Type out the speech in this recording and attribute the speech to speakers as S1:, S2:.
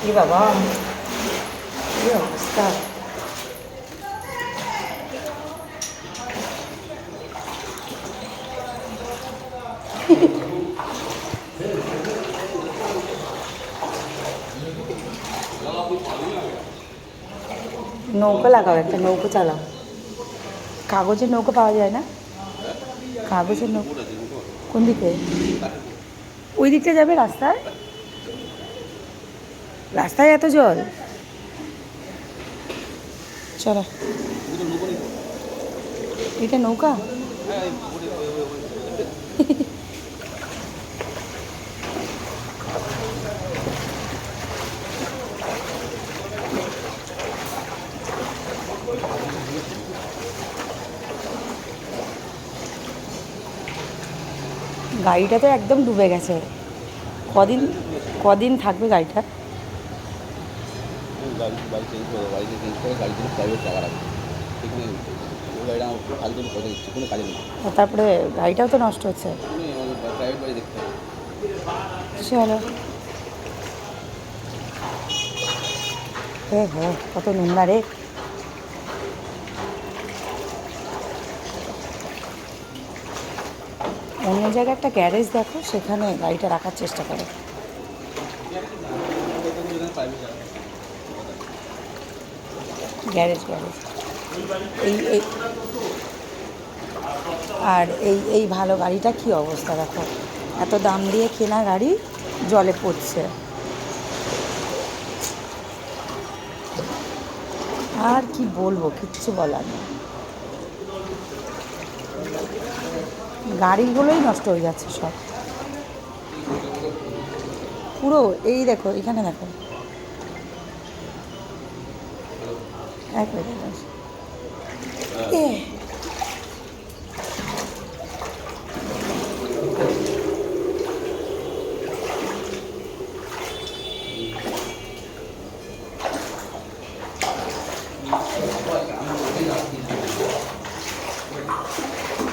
S1: কি বাবা কি নৌকো লাগাও একটা, নৌকো চালাও। কাগজের নৌকো পাওয়া যায় না? কাগজের নৌকো। কোন দিকে? ওই দিকটা যাবে রাস্তায়? রাস্তায় এত জল? চলো। এটা নৌকা? গাড়িটা তো একদম ডুবে গেছে। কদিন কদিন থাকবে গাড়িটা?
S2: গাড়ি বাড়ি চেঞ্জ করে বাড়িতে চেঞ্জ করে গাড়ি জন্য প্রাইভেট টাকা রাখবে। সেখানে ওই গাড়িটা আমার ফালতু পয়সা দিচ্ছে কোনো কাজে
S1: আর তারপরে গাড়িটাও তো নষ্ট হচ্ছে?
S2: প্রাইভেট বাড়ি দেখতে হবে।
S1: চলো কত নোংরা রে। অন্য জায়গায় একটা গ্যারেজ দেখো সেখানে গাড়িটা রাখার চেষ্টা করো। Garage garage. এই এই। আর এই এই ভালো গাড়িটা কি অবস্থা দেখো। এত দাম দিয়ে কেনা গাড়ি জলে পড়ছে। আর কি বলব, কিচ্ছু বলার নেই। গাড়িগুলোই নষ্ট হয়ে যাচ্ছে সব। পুরো, এই দেখো, এখানে দেখো। Ekmediniz. Evet. İyi.